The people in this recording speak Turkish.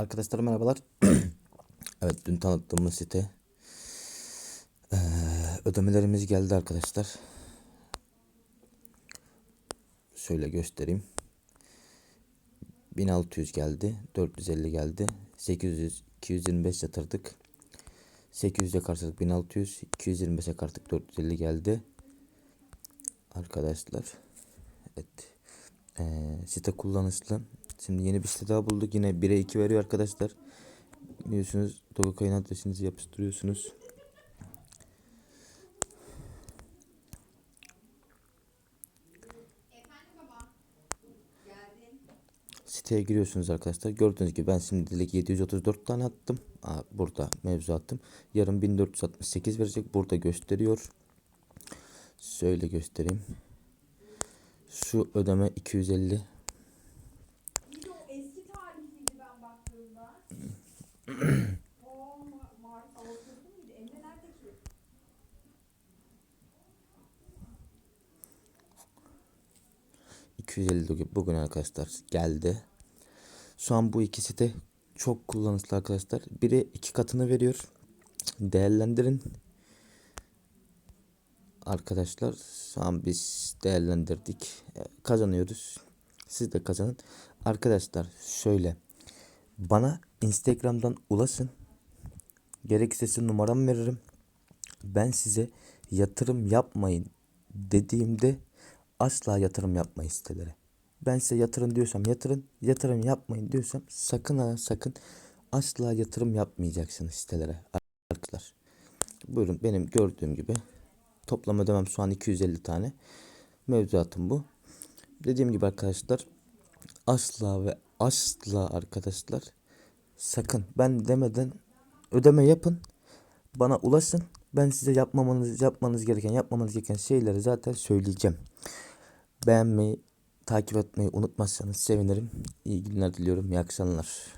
Arkadaşlar merhabalar. evet dün tanıttığımız site. Ee, ödemelerimiz geldi arkadaşlar. Şöyle göstereyim. 1600 geldi. 450 geldi. 800 225 yatırdık. 800'e karşılık 1600. 225'e karşılık 450 geldi. Arkadaşlar. Evet. Ee, site kullanışlı. Şimdi yeni bir site daha bulduk. Yine 1'e 2 veriyor arkadaşlar. Biliyorsunuz Dogecoin adresinizi yapıştırıyorsunuz. Siteye giriyorsunuz arkadaşlar. Gördüğünüz gibi ben şimdilik 734 tane attım. Aa, burada mevzu attım. Yarın 1468 verecek. Burada gösteriyor. Şöyle göstereyim. Şu ödeme 250 ...250 bugün arkadaşlar geldi. Şu an bu ikisi de çok kullanışlı arkadaşlar. Biri iki katını veriyor. Değerlendirin. Arkadaşlar şu an biz değerlendirdik. E, Kazanıyoruz. Siz de kazanın. Arkadaşlar şöyle. Bana Instagram'dan ulaşın. Gerekirse size numaramı veririm. Ben size yatırım yapmayın dediğimde asla yatırım yapmayın sitelere. Ben size yatırın diyorsam yatırın, yatırım yapmayın diyorsam sakın ha sakın asla yatırım yapmayacaksınız sitelere arkadaşlar. Buyurun benim gördüğüm gibi toplam ödemem şu an 250 tane. Mevzuatım bu. Dediğim gibi arkadaşlar asla ve asla arkadaşlar sakın ben demeden ödeme yapın. Bana ulaşın. Ben size yapmamanız yapmanız gereken yapmamanız gereken şeyleri zaten söyleyeceğim. Beğenmeyi, takip etmeyi unutmazsanız sevinirim. İyi günler diliyorum. İyi akşamlar.